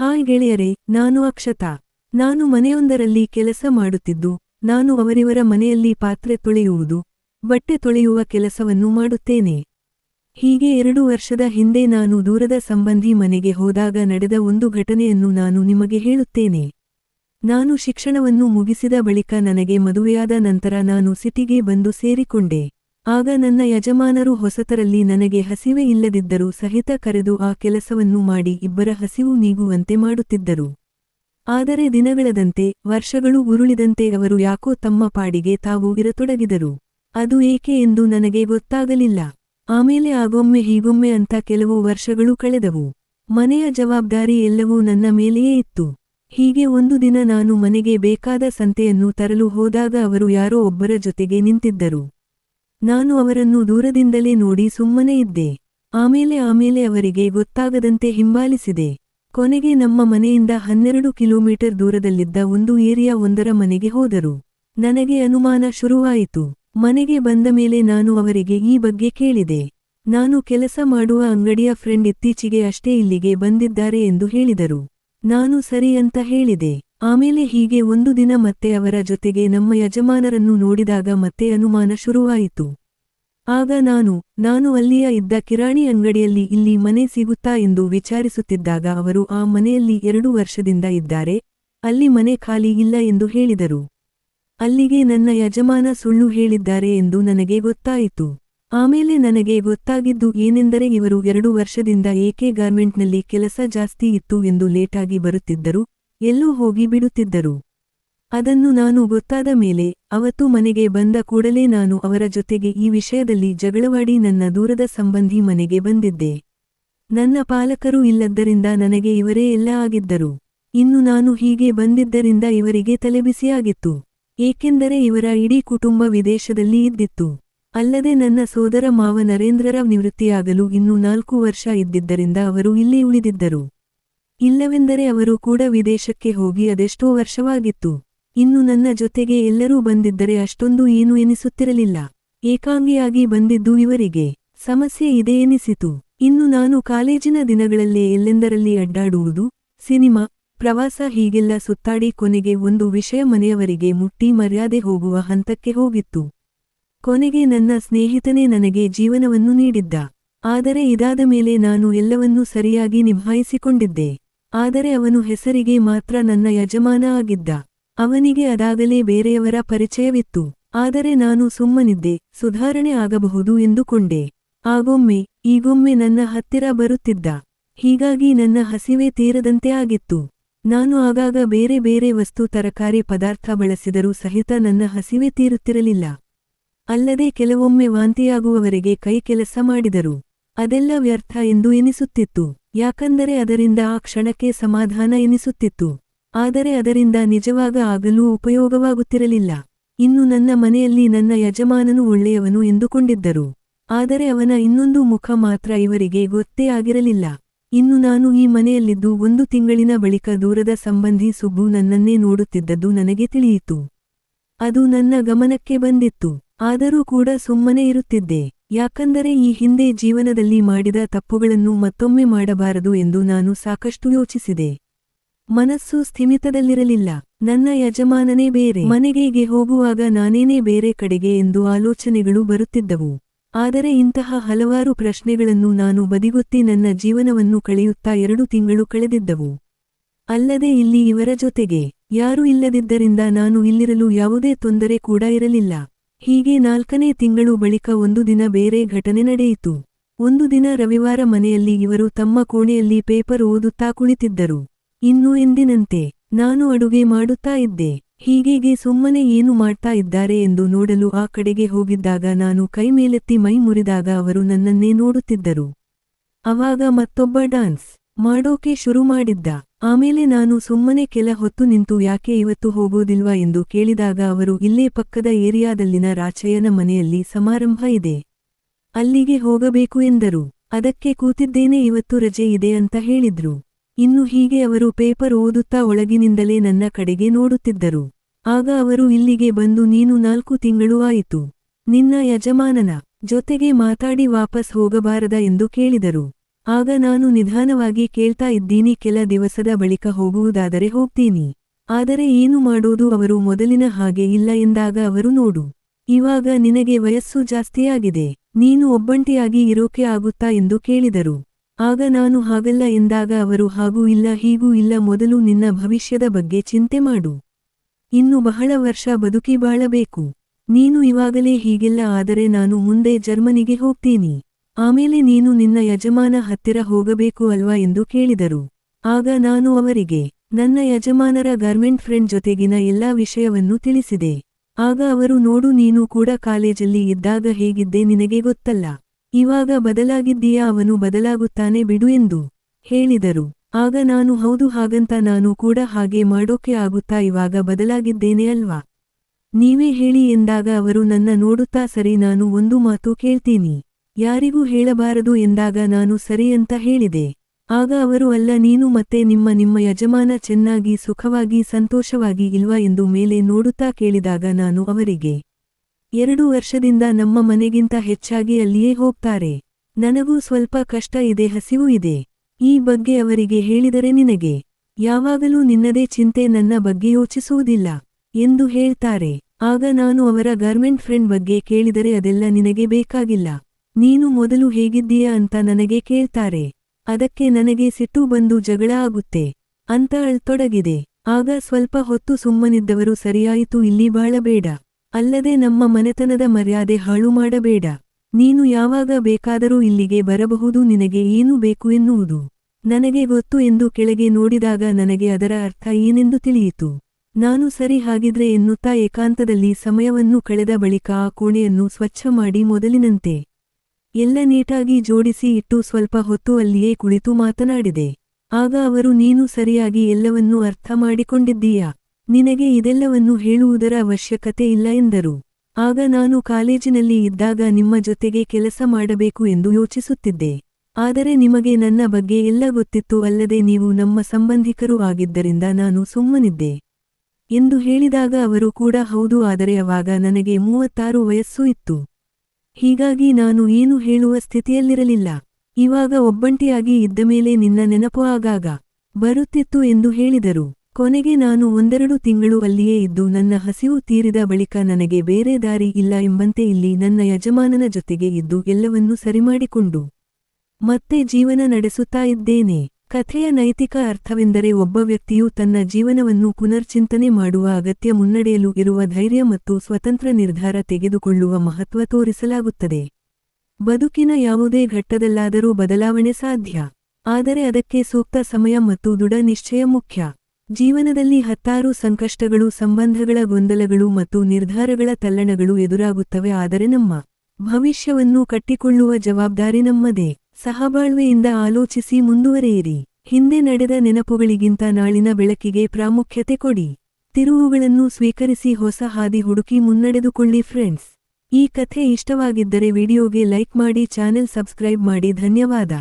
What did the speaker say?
Hi ಗೆಳೆಯರೇ, ನಾನು ಅಕ್ಷತಾ. ನಾನು ಮನೆಯೊಂದರಲ್ಲಿ ಕೆಲಸ ಮಾಡುತ್ತಿದ್ದು, ನಾನು ಅವರಿವರ ಮನೆಯಲ್ಲಿ ಪಾತ್ರೆ ತೊಳೆಯುವುದು, ಬಟ್ಟೆ ತೊಳೆಯುವ ಕೆಲಸವನ್ನು ಮಾಡುತ್ತೇನೆ. ಹೀಗೆ ಎರಡು ವರ್ಷದ ಹಿಂದೆ ನಾನು ದೂರದ ಸಂಬಂಧಿ ಮನೆಗೆ ಹೋದಾಗ ನಡೆದ ಒಂದು ಘಟನೆಯನ್ನು ನಾನು ನಿಮಗೆ ಹೇಳುತ್ತೇನೆ. ನಾನು ಶಿಕ್ಷಣವನ್ನು ಮುಗಿಸಿದ ಬಳಿಕ ನನಗೆ ಮದುವೆಯಾದ ನಂತರ ನಾನು ಸಿಟಿಗೆ ಬಂದು ಸೇರಿಕೊಂಡೆ. ಆಗ ನನ್ನ ಯಜಮಾನರು ಹೊಸತರಲ್ಲಿ ನನಗೆ ಹಸಿವೆ ಇಲ್ಲದಿದ್ದರೂ ಸಹಿತ ಕರೆದು ಆ ಕೆಲಸವನ್ನು ಮಾಡಿ ಇಬ್ಬರ ಹಸಿವು ನೀಗುವಂತೆ ಮಾಡುತ್ತಿದ್ದರು. ಆದರೆ ದಿನಗಳದಂತೆ, ವರ್ಷಗಳು ಉರುಳಿದಂತೆ ಅವರು ಯಾಕೋ ತಮ್ಮ ಪಾಡಿಗೆ ತಾವು ಇರತೊಡಗಿದರು. ಅದು ಏಕೆ ಎಂದು ನನಗೆ ಗೊತ್ತಾಗಲಿಲ್ಲ. ಆಮೇಲೆ ಆಗೊಮ್ಮೆ ಹೀಗೊಮ್ಮೆ ಅಂತ ಕೆಲವು ವರ್ಷಗಳು ಕಳೆದವು. ಮನೆಯ ಜವಾಬ್ದಾರಿ ಎಲ್ಲವೂ ನನ್ನ ಮೇಲೆಯೇ ಇತ್ತು. ಹೀಗೆ ಒಂದು ದಿನ ನಾನು ಮನೆಗೆ ಬೇಕಾದ ಸಂತೆಯನ್ನು ತರಲು ಹೋದಾಗ ಅವರು ಯಾರೋ ಒಬ್ಬರ ಜೊತೆಗೆ ನಿಂತಿದ್ದರು. ನಾನು ಅವರನ್ನು ದೂರದಿಂದಲೇ ನೋಡಿ ಸುಮ್ಮನೆ ಇದ್ದೆ. ಆಮೇಲೆ ಆಮೇಲೆ ಅವರಿಗೆ ಗೊತ್ತಾಗದಂತೆ ಹಿಂಬಾಲಿಸಿದೆ. ಕೊನೆಗೆ ನಮ್ಮ ಮನೆಯಿಂದ ಹನ್ನೆರಡು ಕಿಲೋಮೀಟರ್ ದೂರದಲ್ಲಿದ್ದ ಒಂದು ಏರಿಯಾ ಒಂದರ ಮನೆಗೆ ಹೋದರು. ನನಗೆ ಅನುಮಾನ ಶುರುವಾಯಿತು. ಮನೆಗೆ ಬಂದ ಮೇಲೆ ನಾನು ಅವರಿಗೆ ಈ ಬಗ್ಗೆ ಕೇಳಿದೆ. ನಾನು ಕೆಲಸ ಮಾಡುವ ಅಂಗಡಿಯ ಫ್ರೆಂಡ್ ಇತ್ತೀಚೆಗೆ ಅಷ್ಟೇ ಇಲ್ಲಿಗೆ ಬಂದಿದ್ದಾರೆ ಎಂದು ಹೇಳಿದರು. ನಾನು ಸರಿ ಅಂತ ಹೇಳಿದೆ. ಆಮೇಲೆ ಹೀಗೆ ಒಂದು ದಿನ ಮತ್ತೆ ಅವರ ಜೊತೆಗೆ ನಮ್ಮ ಯಜಮಾನರನ್ನು ನೋಡಿದಾಗ ಮತ್ತೆ ಅನುಮಾನ ಶುರುವಾಯಿತು. ಆಗ ನಾನು ನಾನು ಅಲ್ಲಿಯ ಇದ್ದ ಕಿರಾಣಿ ಅಂಗಡಿಯಲ್ಲಿ ಇಲ್ಲಿ ಮನೆ ಸಿಗುತ್ತಾ ಎಂದು ವಿಚಾರಿಸುತ್ತಿದ್ದಾಗ ಅವರು, ಆ ಮನೆಯಲ್ಲಿ ಎರಡು ವರ್ಷದಿಂದ ಇದ್ದಾರೆ, ಅಲ್ಲಿ ಮನೆ ಖಾಲಿ ಇಲ್ಲ ಎಂದು ಹೇಳಿದರು. ಅಲ್ಲಿಗೆ ನನ್ನ ಯಜಮಾನ ಸುಳ್ಳು ಹೇಳಿದ್ದಾರೆ ಎಂದು ನನಗೆ ಗೊತ್ತಾಯಿತು. ಆಮೇಲೆ ನನಗೆ ಗೊತ್ತಾಗಿದ್ದು ಏನೆಂದರೆ ಇವರು ಎರಡು ವರ್ಷದಿಂದ ಏಕೆ ಗಾರ್ಮೆಂಟ್ನಲ್ಲಿ ಕೆಲಸ ಜಾಸ್ತಿ ಇತ್ತು ಎಂದು ಲೇಟಾಗಿ ಬರುತ್ತಿದ್ದರು ಎಲ್ಲೂ ಹೋಗಿ ಬಿಡುತ್ತಿದ್ದರು. ಅದನ್ನು ನಾನು ಗೊತ್ತಾದ ಮೇಲೆ ಅವತ್ತು ಮನೆಗೆ ಬಂದ ಕೂಡಲೇ ನಾನು ಅವರ ಜೊತೆಗೆ ಈ ವಿಷಯದಲ್ಲಿ ಜಗಳವಾಡಿ ನನ್ನ ದೂರದ ಸಂಬಂಧಿ ಮನೆಗೆ ಬಂದಿದ್ದೆ. ನನ್ನ ಪಾಲಕರು ಇಲ್ಲದ್ದರಿಂದ ನನಗೆ ಇವರೇ ಎಲ್ಲ ಆಗಿದ್ದರು. ಇನ್ನು ನಾನು ಹೀಗೆ ಬಂದಿದ್ದರಿಂದ ಇವರಿಗೆ ತಲೆಬಿಸಿಯಾಗಿತ್ತು. ಏಕೆಂದರೆ ಇವರ ಇಡೀ ಕುಟುಂಬ ವಿದೇಶದಲ್ಲಿ ಇದ್ದಿತ್ತು. ಅಲ್ಲದೆ ನನ್ನ ಸೋದರ ಮಾವ ನರೇಂದ್ರರ ನಿವೃತ್ತಿಯಾಗಲು ಇನ್ನೂ ನಾಲ್ಕು ವರ್ಷ ಇದ್ದಿದ್ದರಿಂದ ಅವರು ಇಲ್ಲಿ ಉಳಿದಿದ್ದರು. ಇಲ್ಲವೆಂದರೆ ಅವರು ಕೂಡ ವಿದೇಶಕ್ಕೆ ಹೋಗಿ ಅದೆಷ್ಟೋ ವರ್ಷವಾಗಿತ್ತು. ಇನ್ನು ನನ್ನ ಜೊತೆಗೆ ಎಲ್ಲರೂ ಬಂದಿದ್ದರೆ ಅಷ್ಟೊಂದು ಏನು ಎನಿಸುತ್ತಿರಲಿಲ್ಲ. ಏಕಾಂಗಿಯಾಗಿ ಬಂದಿದ್ದು ಇವರಿಗೆ. ಸಮಸ್ಯೆ ಇದೆ ಎನಿಸಿತು. ಇನ್ನು ನಾನು ಕಾಲೇಜಿನ ದಿನಗಳಲ್ಲೇ ಎಲ್ಲೆಂದರಲ್ಲಿ ಅಡ್ಡಾಡುವುದು? ಸಿನಿಮಾ? ಪ್ರವಾಸ ಹೀಗೆಲ್ಲ ಸುತ್ತಾಡಿ ಕೊನೆಗೆ ಒಂದು ವಿಷಯ ಮನೆಯವರಿಗೆ ಮುಟ್ಟಿ ಮರ್ಯಾದೆ ಹೋಗುವ ಹಂತಕ್ಕೆ ಹೋಗಿತ್ತು. ಕೊನೆಗೆ ನನ್ನ ಸ್ನೇಹಿತನೇ ನನಗೆ ಜೀವನವನ್ನು ನೀಡಿದ್ದ. ಆದರೆ ಇದಾದ ಮೇಲೆ ನಾನು ಎಲ್ಲವನ್ನೂ ಸರಿಯಾಗಿ ನಿಭಾಯಿಸಿಕೊಂಡಿದ್ದೆ. ಆದರೆ ಅವನು ಹೆಸರಿಗೆ ಮಾತ್ರ ನನ್ನ ಯಜಮಾನ ಆಗಿದ್ದ ಅವನಿಗೆ ಅದಾಗಲೇ ಬೇರೆಯವರ ಪರಿಚಯವಿತ್ತು. ಆದರೆ ನಾನು ಸುಮ್ಮನಿದ್ದೆ, ಸುಧಾರಣೆ ಆಗಬಹುದು ಎಂದುಕೊಂಡೆ. ಆಗೊಮ್ಮೆ, ಈಗೊಮ್ಮೆ ನನ್ನ ಹತ್ತಿರ ಬರುತ್ತಿದ್ದ. ಹೀಗಾಗಿ ನನ್ನ ಹಸಿವೆ ತೀರದಂತೆ ಆಗಿತ್ತು. ನಾನು ಆಗಾಗ ಬೇರೆ ಬೇರೆ ವಸ್ತು, ತರಕಾರಿ ಪದಾರ್ಥ ಬಳಸಿದರೂ ಸಹಿತ ನನ್ನ ಹಸಿವೆ ತೀರುತ್ತಿರಲಿಲ್ಲ. ಅಲ್ಲದೆ ಕೆಲವೊಮ್ಮೆ ವಾಂತಿಯಾಗುವವರೆಗೆ ಕೈ ಕೆಲಸ ಮಾಡಿದರು. ಅದೆಲ್ಲ ವ್ಯರ್ಥ ಎಂದು ಎನಿಸುತ್ತಿತ್ತು. ಯಾಕಂದರೆ ಅದರಿಂದ ಆ ಕ್ಷಣಕ್ಕೆ ಸಮಾಧಾನ ಎನಿಸುತ್ತಿತ್ತು. ಆದರೆ ಅದರಿಂದ ನಿಜವಾಗ ಆಗಲೂ ಉಪಯೋಗವಾಗುತ್ತಿರಲಿಲ್ಲ. ಇನ್ನು ನನ್ನ ಮನೆಯಲ್ಲಿ ನನ್ನ ಯಜಮಾನನು ಒಳ್ಳೆಯವನು ಎಂದುಕೊಂಡಿದ್ದರು. ಆದರೆ ಅವನ ಇನ್ನೊಂದು ಮುಖ ಮಾತ್ರ ಇವರಿಗೆ ಗೊತ್ತೇ ಆಗಿರಲಿಲ್ಲ. ಇನ್ನು ನಾನು ಈ ಮನೆಯಲ್ಲಿದ್ದು ಒಂದು ತಿಂಗಳಿನ ಬಳಿಕ ದೂರದ ಸಂಬಂಧಿ ಸುಬ್ಬು ನನ್ನನ್ನೇ ನೋಡುತ್ತಿದ್ದದ್ದು ನನಗೆ ತಿಳಿಯಿತು. ಅದು ನನ್ನ ಗಮನಕ್ಕೆ ಬಂದಿತ್ತು. ಆದರೂ ಕೂಡ ಸುಮ್ಮನೆ ಇರುತ್ತಿದ್ದೆ. ಯಾಕಂದರೆ ಈ ಹಿಂದೆ ಜೀವನದಲ್ಲಿ ಮಾಡಿದ ತಪ್ಪುಗಳನ್ನು ಮತ್ತೊಮ್ಮೆ ಮಾಡಬಾರದು ಎಂದು ನಾನು ಸಾಕಷ್ಟು ಯೋಚಿಸಿದೆ. ಮನಸ್ಸು ಸ್ಥಿಮಿತದಲ್ಲಿರಲಿಲ್ಲ. ನನ್ನ ಯಜಮಾನನೇ ಬೇರೆ. ಮನೆಗೆಗೆ ಹೋಗುವಾಗ ನಾನೇನೇ ಬೇರೆ ಕಡೆಗೆ ಎಂದು ಆಲೋಚನೆಗಳು ಬರುತ್ತಿದ್ದವು. ಆದರೆ ಇಂತಹ ಹಲವಾರು ಪ್ರಶ್ನೆಗಳನ್ನು ನಾನು ಬದಿಗೊತ್ತಿ ನನ್ನ ಜೀವನವನ್ನು ಕಳೆಯುತ್ತಾ ಎರಡು ತಿಂಗಳು ಕಳೆದಿದ್ದವು. ಅಲ್ಲದೆ ಇಲ್ಲಿ ಇವರ ಜೊತೆಗೆ ಯಾರೂ ಇಲ್ಲದಿದ್ದರಿಂದ ನಾನು ಇಲ್ಲಿರಲು ಯಾವುದೇ ತೊಂದರೆ ಕೂಡ ಇರಲಿಲ್ಲ. ಹೀಗೆ ನಾಲ್ಕನೇ ತಿಂಗಳು ಬಳಿಕ ಒಂದು ದಿನ ಬೇರೆ ಘಟನೆ ನಡೆಯಿತು. ಒಂದು ದಿನ ರವಿವಾರ ಮನೆಯಲ್ಲಿ ಇವರು ತಮ್ಮ ಕೋಣೆಯಲ್ಲಿ ಪೇಪರ್ ಓದುತ್ತಾ ಕುಳಿತಿದ್ದರು. ಇನ್ನು ಎಂದಿನಂತೆ? ನಾನು ಅಡುಗೆ ಮಾಡುತ್ತಾ ಇದ್ದೆ. ಹೀಗೇಗೆ ಸುಮ್ಮನೆ ಏನು ಮಾಡ್ತಾ ಇದ್ದಾರೆ ಎಂದು ನೋಡಲು ಆ ಕಡೆಗೆ ಹೋಗಿದ್ದಾಗ ನಾನು ಕೈ ಮೇಲೆತ್ತಿ ಮೈ ಮುರಿದಾಗ ಅವರು ನನ್ನನ್ನೇ ನೋಡುತ್ತಿದ್ದರು. ಅವಾಗ ಮತ್ತೊಬ್ಬ ಡಾನ್ಸ್. ಮಾಡೋಕೆ ಶುರು ಮಾಡಿದ್ದ. ಆಮೇಲೆ ನಾನು ಸುಮ್ಮನೆ ಕೆಲ ಹೊತ್ತು ನಿಂತು ಯಾಕೆ ಇವತ್ತು ಹೋಗೋದಿಲ್ವಾ ಎಂದು ಕೇಳಿದಾಗ ಅವರು, ಇಲ್ಲೇ ಪಕ್ಕದ ಏರಿಯಾದಲ್ಲಿನ ರಾಚಯ್ಯನ ಮನೆಯಲ್ಲಿ ಸಮಾರಂಭ ಇದೆ. ಅಲ್ಲಿಗೆ ಹೋಗಬೇಕು ಎಂದರು. ಅದಕ್ಕೆ ಕೂತಿದ್ದೇನೆ, ಇವತ್ತು ರಜೆ ಇದೆ ಅಂತ ಹೇಳಿದ್ರು. ಇನ್ನು ಹೀಗೆ ಅವರು ಪೇಪರ್ ಓದುತ್ತಾ ಒಳಗಿನಿಂದಲೇ ನನ್ನ ಕಡೆಗೆ ನೋಡುತ್ತಿದ್ದರು. ಆಗ ಅವರು, ಇಲ್ಲಿಗೆ ಬಂದು ನೀನು ನಾಲ್ಕು ತಿಂಗಳು ಆಯಿತು. ನಿನ್ನ ಯಜಮಾನನ ಜೊತೆಗೆ ಮಾತಾಡಿ ವಾಪಸ್ ಹೋಗಬಾರದ ಎಂದು ಕೇಳಿದರು. ಆಗ ನಾನು ನಿಧಾನವಾಗಿ ಕೇಳ್ತಾ ಇದ್ದೀನಿ, ಕೆಲ ದಿವಸದ ಬಳಿಕ ಹೋಗುವುದಾದರೆ ಹೋಗ್ತೀನಿ. ಆದರೆ ಏನು ಮಾಡೋದು ಅವರು ಮೊದಲಿನ ಹಾಗೆ ಇಲ್ಲ ಎಂದಾಗ ಅವರು ನೋಡು. ಇವಾಗ ನಿನಗೆ ವಯಸ್ಸು ಜಾಸ್ತಿಯಾಗಿದೆ. ನೀನು ಒಬ್ಬಂಟಿಯಾಗಿ ಇರೋಕೆ ಆಗುತ್ತಾ ಎಂದು ಕೇಳಿದರು. ಆಗ ನಾನು ಹಾಗಲ್ಲ ಎಂದಾಗ ಅವರು ಹಾಗೂ ಇಲ್ಲ, ಹೀಗೂ ಇಲ್ಲ, ಮೊದಲು ನಿನ್ನ ಭವಿಷ್ಯದ ಬಗ್ಗೆ ಚಿಂತೆ ಮಾಡು. ಇನ್ನು ಬಹಳ ವರ್ಷ ಬದುಕಿ ಬಾಳಬೇಕು. ನೀನು ಇವಾಗಲೇ ಹೀಗೆಲ್ಲ ಆದರೆ ನಾನು ಮುಂದೆ ಜರ್ಮನಿಗೆ ಹೋಗ್ತೀನಿ. ಆಮೇಲೆ ನೀನು ನಿನ್ನ ಯಜಮಾನ ಹತ್ತಿರ ಹೋಗಬೇಕು ಅಲ್ವಾ ಎಂದು ಕೇಳಿದರು. ಆಗ ನಾನು ಅವರಿಗೆ, ನನ್ನ ಯಜಮಾನರ ಗಾರ್ಮೆಂಟ್ ಫ್ರೆಂಡ್ ಜೊತೆಗಿನ ಎಲ್ಲಾ ವಿಷಯವನ್ನು ತಿಳಿಸಿದೆ. ಆಗ ಅವರು, ನೋಡು, ನೀನು ಕೂಡ ಕಾಲೇಜಲ್ಲಿ ಇದ್ದಾಗ ಹೇಗಿದ್ದೆ ನಿನಗೆ ಗೊತ್ತಲ್ಲ. ಇವಾಗ ಬದಲಾಗಿದ್ದೀಯಾ, ಅವನು ಬದಲಾಗುತ್ತಾನೆ ಬಿಡು ಎಂದು ಹೇಳಿದರು. ಆಗ ನಾನು, ಹೌದು, ಹಾಗಂತ ನಾನು ಕೂಡ ಹಾಗೆ ಮಾಡೋಕೆ ಆಗುತ್ತಾ ಇವಾಗ ಬದಲಾಗಿದ್ದೇನೆ ಅಲ್ವಾ? ನೀವೇ ಹೇಳಿ ಎಂದಾಗ ಅವರು, ನನ್ನ ನೋಡುತ್ತಾ ಸರಿ, ನಾನು ಒಂದು ಮಾತು ಕೇಳ್ತೀನಿ. ಯಾರಿಗೂ ಹೇಳಬಾರದು ಎಂದಾಗ ನಾನು ಸರಿ ಅಂತ ಹೇಳಿದೆ. ಆಗ ಅವರು, ಅಲ್ಲ, ನೀನು ಮತ್ತೆ ನಿಮ್ಮ ನಿಮ್ಮ ಯಜಮಾನ ಚೆನ್ನಾಗಿ, ಸುಖವಾಗಿ, ಸಂತೋಷವಾಗಿ ಇಲ್ವಾ? ಎಂದು ಮೇಲೆ ನೋಡುತ್ತಾ ಕೇಳಿದಾಗ ನಾನು ಅವರಿಗೆ, ಎರಡು ವರ್ಷದಿಂದ ನಮ್ಮ ಮನೆಗಿಂತ ಹೆಚ್ಚಾಗಿ ಅಲ್ಲಿಯೇ ಹೋಗ್ತಾರೆ. ನನಗೂ ಸ್ವಲ್ಪ ಕಷ್ಟ ಇದೆ, ಹಸಿವು ಇದೆ. ಈ ಬಗ್ಗೆ ಅವರಿಗೆ ಹೇಳಿದರೆ ನಿನಗೆ. ಯಾವಾಗಲೂ ನಿನ್ನದೇ ಚಿಂತೆ ನನ್ನ ಬಗ್ಗೆ ಯೋಚಿಸುವುದಿಲ್ಲ ಎಂದು ಹೇಳ್ತಾರೆ. ಆಗ ನಾನು ಅವರ ಗಾರ್ಮೆಂಟ್ ಫ್ರೆಂಡ್ ಬಗ್ಗೆ ಕೇಳಿದರೆ ಅದೆಲ್ಲ ನಿನಗೆ ಬೇಕಾಗಿಲ್ಲ. ನೀನು ಮೊದಲು ಹೇಗಿದ್ದೀಯ ಅಂತ ನನಗೆ ಕೇಳ್ತಾರೆ. ಅದಕ್ಕೆ ನನಗೆ ಸಿಟ್ಟು ಬಂದು ಜಗಳ ಆಗುತ್ತೆ. ಅಂತ ಅಳ್ತೊಡಗಿದೆ. ಆಗ ಸ್ವಲ್ಪ ಹೊತ್ತು ಸುಮ್ಮನಿದ್ದವರು ಸರಿಯಾಯಿತು, ಇಲ್ಲಿ ಬಾಳಬೇಡ. ಅಲ್ಲದೆ ನಮ್ಮ ಮನೆತನದ ಮರ್ಯಾದೆ ಹಾಳು ಮಾಡಬೇಡ. ನೀನು ಯಾವಾಗ ಬೇಕಾದರೂ ಇಲ್ಲಿಗೆ ಬರಬಹುದು, ನಿನಗೆ ಏನು ಬೇಕು ಎನ್ನುವುದು. ನನಗೆ ಗೊತ್ತು ಎಂದು ಕೆಳಗೆ ನೋಡಿದಾಗ ನನಗೆ ಅದರ ಅರ್ಥ ಏನೆಂದು ತಿಳಿಯಿತು. ನಾನು ಸರಿ ಹಾಗಿದ್ರೆ ಎನ್ನುತ್ತಾ ಏಕಾಂತದಲ್ಲಿ ಸಮಯವನ್ನು ಕಳೆದ ಬಳಿಕ ಆ ಕೋಣೆಯನ್ನು ಸ್ವಚ್ಛ ಮಾಡಿ ಮೊದಲಿನಂತೆ. ಎಲ್ಲ ನೀಟಾಗಿ ಜೋಡಿಸಿ ಇಟ್ಟು ಸ್ವಲ್ಪ ಹೊತ್ತು ಅಲ್ಲಿಯೇ ಕುಳಿತು ಮಾತನಾಡಿದೆ. ಆಗ ಅವರು, ನೀನು ಸರಿಯಾಗಿ ಎಲ್ಲವನ್ನೂ ಅರ್ಥ ಮಾಡಿಕೊಂಡಿದ್ದೀಯಾ? ನಿನಗೆ ಇದೆಲ್ಲವನ್ನು ಹೇಳುವುದರ ಅವಶ್ಯಕತೆ ಇಲ್ಲ ಎಂದರು. ಆಗ ನಾನು ಕಾಲೇಜಿನಲ್ಲಿ ಇದ್ದಾಗ ನಿಮ್ಮ ಜೊತೆಗೆ ಕೆಲಸ ಮಾಡಬೇಕು ಎಂದು ಯೋಚಿಸುತ್ತಿದ್ದೆ. ಆದರೆ ನಿಮಗೆ ನನ್ನ ಬಗ್ಗೆ ಎಲ್ಲ ಗೊತ್ತಿತ್ತು, ಅಲ್ಲದೆ ನೀವು ನಮ್ಮ ಸಂಬಂಧಿಕರೂ ಆಗಿದ್ದರಿಂದ ನಾನು ಸುಮ್ಮನಿದ್ದೆ ಎಂದು ಹೇಳಿದಾಗ ಅವರು ಕೂಡ, ಹೌದು, ಆದರೆ ಅವಾಗ ನನಗೆ ಮೂವತ್ತಾರು ವಯಸ್ಸು ಇತ್ತು. ಹೀಗಾಗಿ ನಾನು ಏನು ಹೇಳುವ ಸ್ಥಿತಿಯಲ್ಲಿರಲಿಲ್ಲ. ಇವಾಗ ಒಬ್ಬಂಟಿಯಾಗಿ ಇದ್ದ ಮೇಲೆ ನಿನ್ನ ನೆನಪು ಆಗಾಗ ಬರುತ್ತಿತ್ತು ಎಂದು ಹೇಳಿದರು. ಕೊನೆಗೆ ನಾನು ಒಂದೆರಡು ತಿಂಗಳು ಅಲ್ಲಿಯೇ ಇದ್ದು ನನ್ನ ಹಸಿವು ತೀರಿದ ಬಳಿಕ ನನಗೆ ಬೇರೆ ದಾರಿ ಇಲ್ಲ ಎಂಬಂತೆ ಇಲ್ಲಿ ನನ್ನ ಯಜಮಾನನ ಜೊತೆಗೆ ಇದ್ದು ಎಲ್ಲವನ್ನೂ ಸರಿಮಾಡಿಕೊಂಡು ಮತ್ತೆ ಜೀವನ ನಡೆಸುತ್ತಾ ಇದ್ದೇನೆ. ಕಥೆಯ ನೈತಿಕ ಅರ್ಥವೆಂದರೆ ಒಬ್ಬ ವ್ಯಕ್ತಿಯು ತನ್ನ ಜೀವನವನ್ನು ಪುನರ್ಚಿಂತನೆ ಮಾಡುವ ಅಗತ್ಯ ಮುನ್ನಡೆಯಲು ಇರುವ ಧೈರ್ಯ ಮತ್ತು ಸ್ವತಂತ್ರ ನಿರ್ಧಾರ ತೆಗೆದುಕೊಳ್ಳುವ ಮಹತ್ವ ತೋರಿಸಲಾಗುತ್ತದೆ. ಬದುಕಿನ ಯಾವುದೇ ಘಟ್ಟದಲ್ಲಾದರೂ ಬದಲಾವಣೆ ಸಾಧ್ಯ. ಆದರೆ ಅದಕ್ಕೆ ಸೂಕ್ತ ಸಮಯ ಮತ್ತು ದೃಢ ನಿಶ್ಚಯ ಮುಖ್ಯ. ಜೀವನದಲ್ಲಿ ಹತ್ತಾರು ಸಂಕಷ್ಟಗಳು, ಸಂಬಂಧಗಳ ಗೊಂದಲಗಳು ಮತ್ತು ನಿರ್ಧಾರಗಳ ತಲ್ಲಣಗಳು ಎದುರಾಗುತ್ತವೆ, ಆದರೆ ನಮ್ಮ ಭವಿಷ್ಯವನ್ನು ಕಟ್ಟಿಕೊಳ್ಳುವ ಜವಾಬ್ದಾರಿ ನಮ್ಮದೇ. ಸಹಬಾಳ್ವೆಯಿಂದ ಆಲೋಚಿಸಿ ಮುಂದುವರೆಯಿರಿ. ಹಿಂದೆ ನಡೆದ ನೆನಪುಗಳಿಗಿಂತ ನಾಳಿನ ಬೆಳಕಿಗೆ ಪ್ರಾಮುಖ್ಯತೆ ಕೊಡಿ. ತಿರುವುಗಳನ್ನು ಸ್ವೀಕರಿಸಿ ಹೊಸ ಹಾದಿ ಹುಡುಕಿ ಮುನ್ನಡೆದುಕೊಳ್ಳಿ ಫ್ರೆಂಡ್ಸ್. ಈ ಕಥೆ ಇಷ್ಟವಾಗಿದ್ದರೆ ವಿಡಿಯೋಗೆ ಲೈಕ್ ಮಾಡಿ, ಚಾನೆಲ್ ಸಬ್ಸ್ಕ್ರೈಬ್ ಮಾಡಿ. ಧನ್ಯವಾದ.